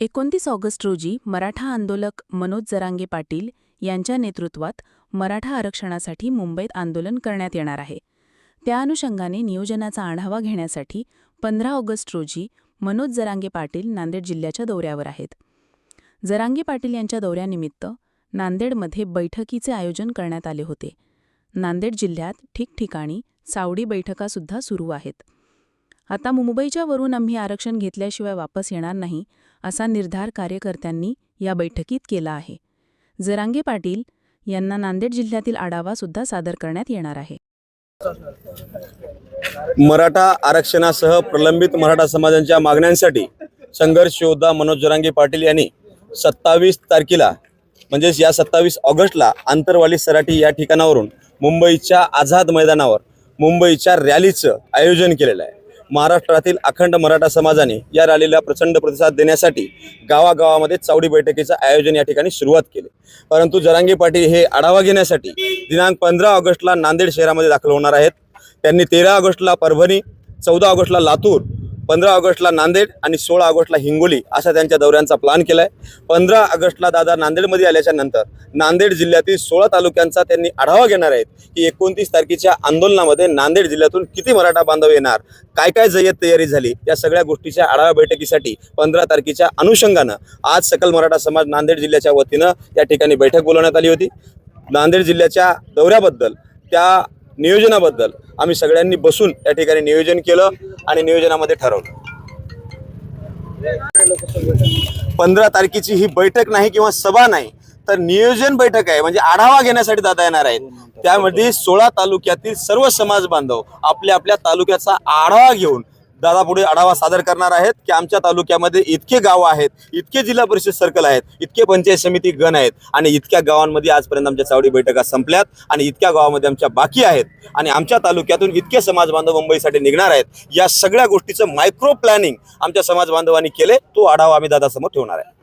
एकोणतीस ऑगस्ट रोजी मराठा आंदोलक मनोज जरांगे पाटील यांच्या नेतृत्वात मराठा आरक्षणासाठी मुंबईत आंदोलन करण्यात येणार आहे. त्या अनुषंगाने नियोजनाचा आढावा घेण्यासाठी पंधरा ऑगस्ट रोजी मनोज जरांगे पाटील नांदेड जिल्ह्याच्या दौऱ्यावर आहेत. जरांगे पाटील यांच्या दौऱ्यानिमित्त नांदेडमध्ये बैठकीचे आयोजन करण्यात आले होते. नांदेड जिल्ह्यात ठिकठिकाणी सावडी बैठकासुद्धा सुरू आहेत. आता मुंबईच्या वरून आम्ही आरक्षण घेतल्याशिवाय वापस येणार नाही असा निर्धार कार्यकर्त्यांनी या बैठकीत केला आहे. जरांगे पाटील यांना नांदेड जिल्ह्यातील आढावा सुद्धा सादर करण्यात येणार आहे. मराठा आरक्षणासह प्रलंबित मराठा समाजांच्या मागण्यांसाठी संघर्ष योद्धा मनोज जरांगे पाटील यांनी सत्तावीस तारखेला म्हणजेच या सत्तावीस ऑगस्टला आंतरवाली सराठी या ठिकाणावरून मुंबईच्या आझाद मैदानावर मुंबईच्या रॅलीचं आयोजन केलेलं आहे. महाराष्ट्रातील अखंड मराठा समाजाने या रॅलीला प्रचंड प्रतिसाद देण्यासाठी गावागावामध्ये चावडी बैठकीचं आयोजन या ठिकाणी सुरुवात केली. परंतु जरांगे पाटील हे आढावा घेण्यासाठी दिनांक पंधरा ऑगस्टला नांदेड शहरामध्ये दाखल होणार आहेत. त्यांनी तेरा ऑगस्टला परभणी चौदा ऑगस्टला लातूर पंधरा ऑगस्टला नांदेड आणि सोळा ऑगस्टला हिंगोली असा त्यांच्या दौऱ्यांचा प्लॅन केला आहे पंधरा ऑगस्टला दादा नांदेडमध्ये आल्याच्यानंतर नांदेड जिल्ह्यातील सोळा तालुक्यांचा त्यांनी आढावा घेणार आहेत की एकोणतीस तारखेच्या आंदोलनामध्ये नांदेड जिल्ह्यातून किती मराठा बांधव येणार काय काय जय्यत तयारी झाली या सगळ्या गोष्टीच्या आढावा बैठकीसाठी पंधरा तारखेच्या अनुषंगानं आज सकल मराठा समाज नांदेड जिल्ह्याच्या वतीनं या ठिकाणी बैठक बोलवण्यात आली होती. नांदेड जिल्ह्याच्या दौऱ्याबद्दल त्या नियोजनाबद्दल आम्ही सगळ्यांनी बसून त्या ठिकाणी नियोजन केलं आणि नियोजनामध्ये ठरवलं. पंधरा तारखेची ही बैठक नाही किंवा सभा नाही तर नियोजन बैठक आहे. म्हणजे आढावा घेण्यासाठी दादा येणार आहेत. त्यामध्ये सोळा तालुक्यातील सर्व समाज बांधव आपल्या आपल्या तालुक्याचा आढावा घेऊन दादा पुढे आढावा सादर करणार आहेत की आमच्या तालुक्यामध्ये इतके गाव आहेत इतके जिल्हा परिषद सर्कल आहेत इतके पंचायत समिती गण आहेत आणि इतक्या गावांमध्ये आजपर्यंत आमच्या चावडी बैठका संपल्यात आणि इतक्या गावामध्ये आमच्या बाकी आहेत आणि आमच्या तालुक्यातून इतके समाज बांधव मुंबईसाठी निघणार आहेत. या सगळ्या गोष्टीचं मायक्रो प्लॅनिंग आमच्या समाज बांधवांनी केले तो आढावा आम्ही दादासमोर ठेवणार आहे.